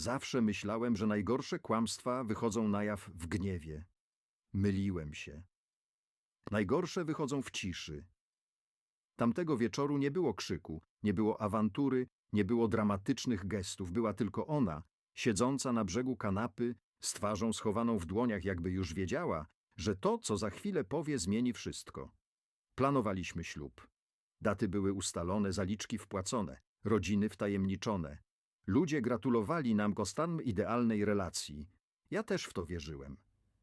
Zawsze myślałem, że najgorsze kłamstwa wychodzą na jaw w gniewie. Myliłem się. Najgorsze wychodzą w ciszy. Tamtego wieczoru nie było krzyku, nie było awantury, nie było dramatycznych gestów. Była tylko ona, siedząca na brzegu kanapy, z twarzą schowaną w dłoniach, jakby już wiedziała, że to, co za chwilę powie, zmieni wszystko. Planowaliśmy ślub. Daty były ustalone, zaliczki wpłacone, rodziny wtajemniczone. Ludzie gratulowali nam go stan idealnej relacji. Ja też w to wierzyłem.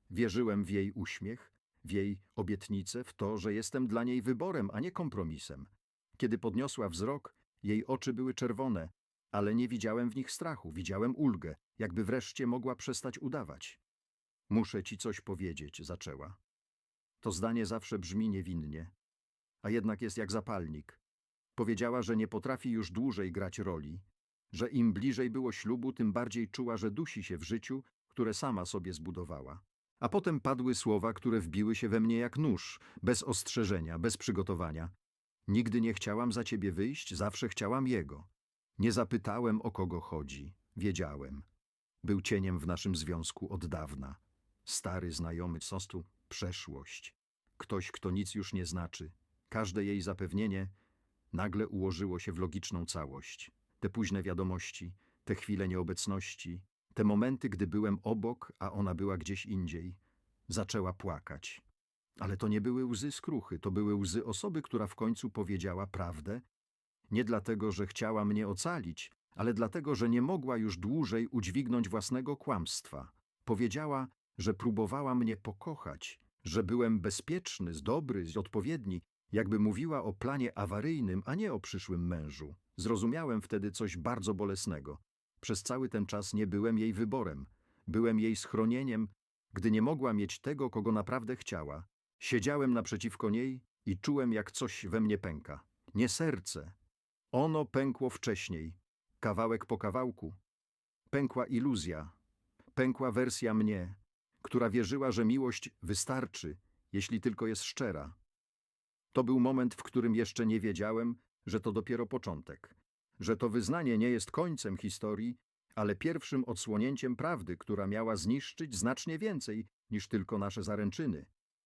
Wierzyłem w jej uśmiech, w jej obietnicę, w to, że jestem dla niej wyborem, a nie kompromisem. Kiedy podniosła wzrok, jej oczy były czerwone, ale nie widziałem w nich strachu, widziałem ulgę, jakby wreszcie mogła przestać udawać. Muszę ci coś powiedzieć, zaczęła. To zdanie zawsze brzmi niewinnie, a jednak jest jak zapalnik. Powiedziała, że nie potrafi już dłużej grać roli, że im bliżej było ślubu, tym bardziej czuła, że dusi się w życiu, które sama sobie zbudowała. A potem padły słowa, które wbiły się we mnie jak nóż, bez ostrzeżenia, bez przygotowania. Nigdy nie chciałam za ciebie wyjść, zawsze chciałam jego. Nie zapytałem, o kogo chodzi. Wiedziałem. Był cieniem w naszym związku od dawna. Stary znajomy sostu, przeszłość. Ktoś, kto nic już nie znaczy. Każde jej zapewnienie nagle ułożyło się w logiczną całość. Te późne wiadomości, te chwile nieobecności, te momenty, gdy byłem obok, a ona była gdzieś indziej. Zaczęła płakać. Ale to nie były łzy skruchy, to były łzy osoby, która w końcu powiedziała prawdę. Nie dlatego, że chciała mnie ocalić, ale dlatego, że nie mogła już dłużej udźwignąć własnego kłamstwa. Powiedziała, że próbowała mnie pokochać, że byłem bezpieczny, dobry, odpowiedni, jakby mówiła o planie awaryjnym, a nie o przyszłym mężu. Zrozumiałem wtedy coś bardzo bolesnego. Przez cały ten czas nie byłem jej wyborem. Byłem jej schronieniem, gdy nie mogła mieć tego, kogo naprawdę chciała. Siedziałem naprzeciwko niej i czułem, jak coś we mnie pęka. Nie serce. Ono pękło wcześniej, kawałek po kawałku. Pękła iluzja, pękła wersja mnie, która wierzyła, że miłość wystarczy, jeśli tylko jest szczera. To był moment, w którym jeszcze nie wiedziałem, że to dopiero początek, że to wyznanie nie jest końcem historii, ale pierwszym odsłonięciem prawdy, która miała zniszczyć znacznie więcej niż tylko nasze zaręczyny.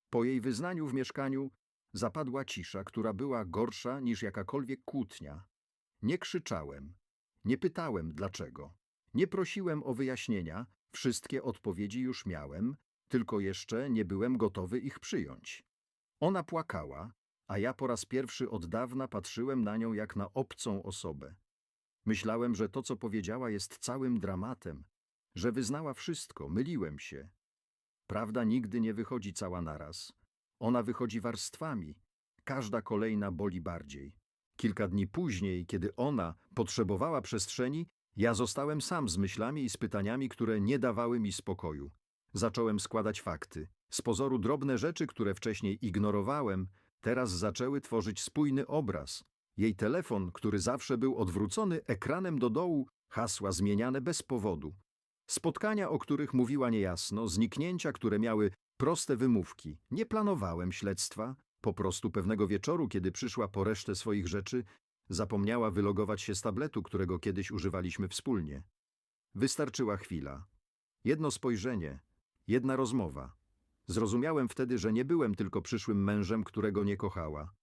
Po jej wyznaniu w mieszkaniu zapadła cisza, która była gorsza niż jakakolwiek kłótnia. Nie krzyczałem, nie pytałem dlaczego, nie prosiłem o wyjaśnienia, wszystkie odpowiedzi już miałem, tylko jeszcze nie byłem gotowy ich przyjąć. Ona płakała, a ja po raz pierwszy od dawna patrzyłem na nią jak na obcą osobę. Myślałem, że to, co powiedziała, jest całym dramatem, że wyznała wszystko, myliłem się. Prawda nigdy nie wychodzi cała naraz. Ona wychodzi warstwami. Każda kolejna boli bardziej. Kilka dni później, kiedy ona potrzebowała przestrzeni, ja zostałem sam z myślami i z pytaniami, które nie dawały mi spokoju. Zacząłem składać fakty. Z pozoru drobne rzeczy, które wcześniej ignorowałem, teraz zaczęły tworzyć spójny obraz. Jej telefon, który zawsze był odwrócony ekranem do dołu, hasła zmieniane bez powodu. Spotkania, o których mówiła niejasno, zniknięcia, które miały proste wymówki. Nie planowałem śledztwa, po prostu pewnego wieczoru, kiedy przyszła po resztę swoich rzeczy, zapomniała wylogować się z tabletu, którego kiedyś używaliśmy wspólnie. Wystarczyła chwila. Jedno spojrzenie, jedna rozmowa. Zrozumiałem wtedy, że nie byłem tylko przyszłym mężem, którego nie kochała.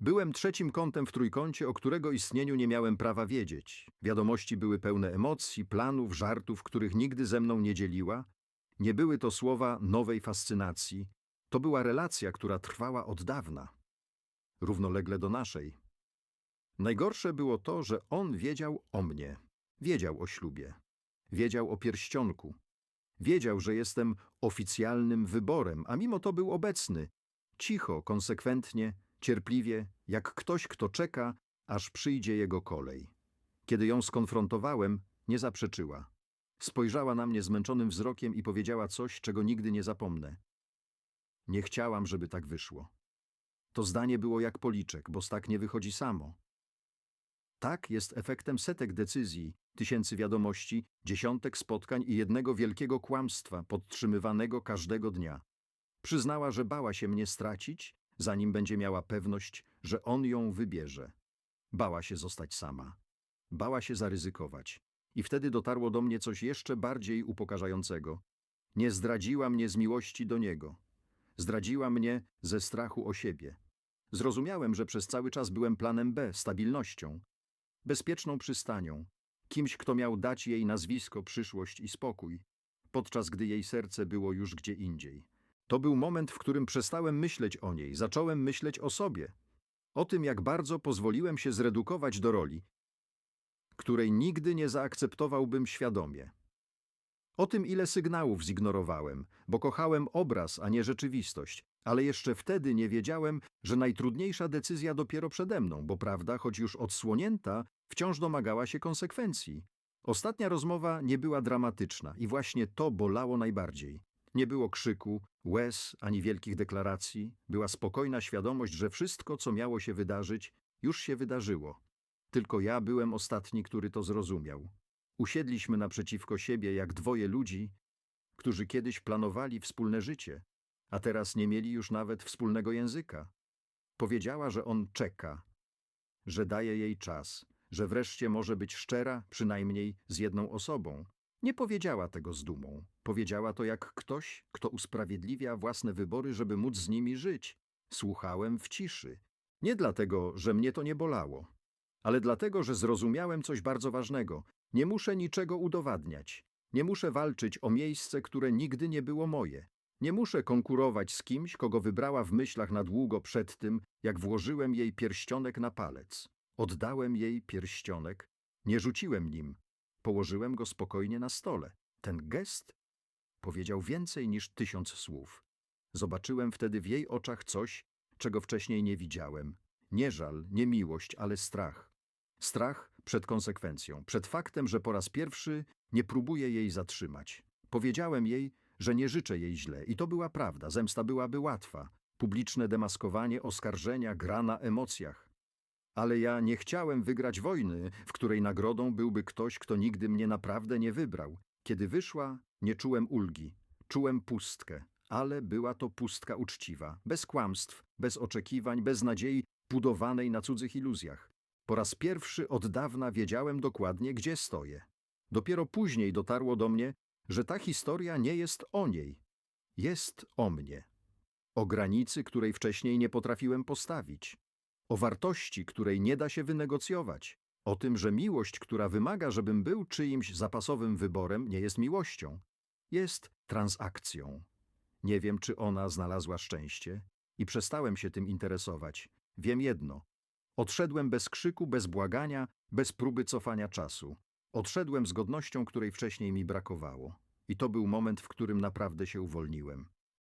Byłem trzecim kątem w trójkącie, o którego istnieniu nie miałem prawa wiedzieć. Wiadomości były pełne emocji, planów, żartów, których nigdy ze mną nie dzieliła. Nie były to słowa nowej fascynacji. To była relacja, która trwała od dawna. Równolegle do naszej. Najgorsze było to, że on wiedział o mnie. Wiedział o ślubie. Wiedział o pierścionku. Wiedział, że jestem oficjalnym wyborem, a mimo to był obecny. Cicho, konsekwentnie, cierpliwie, jak ktoś, kto czeka, aż przyjdzie jego kolej. Kiedy ją skonfrontowałem, nie zaprzeczyła. Spojrzała na mnie zmęczonym wzrokiem i powiedziała coś, czego nigdy nie zapomnę. Nie chciałam, żeby tak wyszło. To zdanie było jak policzek, bo tak nie wychodzi samo. Tak jest efektem setek decyzji, tysięcy wiadomości, dziesiątek spotkań i jednego wielkiego kłamstwa podtrzymywanego każdego dnia. Przyznała, że bała się mnie stracić, zanim będzie miała pewność, że on ją wybierze. Bała się zostać sama. Bała się zaryzykować. I wtedy dotarło do mnie coś jeszcze bardziej upokarzającego. Nie zdradziła mnie z miłości do niego. Zdradziła mnie ze strachu o siebie. Zrozumiałem, że przez cały czas byłem planem B, stabilnością, bezpieczną przystanią, kimś, kto miał dać jej nazwisko, przyszłość i spokój, podczas gdy jej serce było już gdzie indziej. To był moment, w którym przestałem myśleć o niej, zacząłem myśleć o sobie, o tym, jak bardzo pozwoliłem się zredukować do roli, której nigdy nie zaakceptowałbym świadomie. O tym, ile sygnałów zignorowałem, bo kochałem obraz, a nie rzeczywistość, ale jeszcze wtedy nie wiedziałem, że najtrudniejsza decyzja dopiero przede mną, bo prawda, choć już odsłonięta, wciąż domagała się konsekwencji. Ostatnia rozmowa nie była dramatyczna i właśnie to bolało najbardziej. Nie było krzyku, łez ani wielkich deklaracji, była spokojna świadomość, że wszystko, co miało się wydarzyć, już się wydarzyło. Tylko ja byłem ostatni, który to zrozumiał. Usiedliśmy naprzeciwko siebie jak dwoje ludzi, którzy kiedyś planowali wspólne życie, a teraz nie mieli już nawet wspólnego języka. Powiedziała, że on czeka, że daje jej czas, że wreszcie może być szczera, przynajmniej z jedną osobą. Nie powiedziała tego z dumą. Powiedziała to jak ktoś, kto usprawiedliwia własne wybory, żeby móc z nimi żyć. Słuchałem w ciszy. Nie dlatego, że mnie to nie bolało, ale dlatego, że zrozumiałem coś bardzo ważnego. Nie muszę niczego udowadniać. Nie muszę walczyć o miejsce, które nigdy nie było moje. Nie muszę konkurować z kimś, kogo wybrała w myślach na długo przed tym, jak włożyłem jej pierścionek na palec. Oddałem jej pierścionek, nie rzuciłem nim, położyłem go spokojnie na stole. Ten gest powiedział więcej niż tysiąc słów. Zobaczyłem wtedy w jej oczach coś, czego wcześniej nie widziałem. Nie żal, nie miłość, ale strach. Strach przed konsekwencją, przed faktem, że po raz pierwszy nie próbuję jej zatrzymać. Powiedziałem jej, że nie życzę jej źle i to była prawda, zemsta byłaby łatwa. Publiczne demaskowanie, oskarżenia, gra na emocjach. Ale ja nie chciałem wygrać wojny, w której nagrodą byłby ktoś, kto nigdy mnie naprawdę nie wybrał. Kiedy wyszła, nie czułem ulgi, czułem pustkę, ale była to pustka uczciwa, bez kłamstw, bez oczekiwań, bez nadziei budowanej na cudzych iluzjach. Po raz pierwszy od dawna wiedziałem dokładnie, gdzie stoję. Dopiero później dotarło do mnie, że ta historia nie jest o niej, jest o mnie. O granicy, której wcześniej nie potrafiłem postawić. O wartości, której nie da się wynegocjować. O tym, że miłość, która wymaga, żebym był czyimś zapasowym wyborem, nie jest miłością. Jest transakcją. Nie wiem, czy ona znalazła szczęście i przestałem się tym interesować. Wiem jedno. Odszedłem bez krzyku, bez błagania, bez próby cofania czasu. Odszedłem z godnością, której wcześniej mi brakowało. I to był moment, w którym naprawdę się uwolniłem.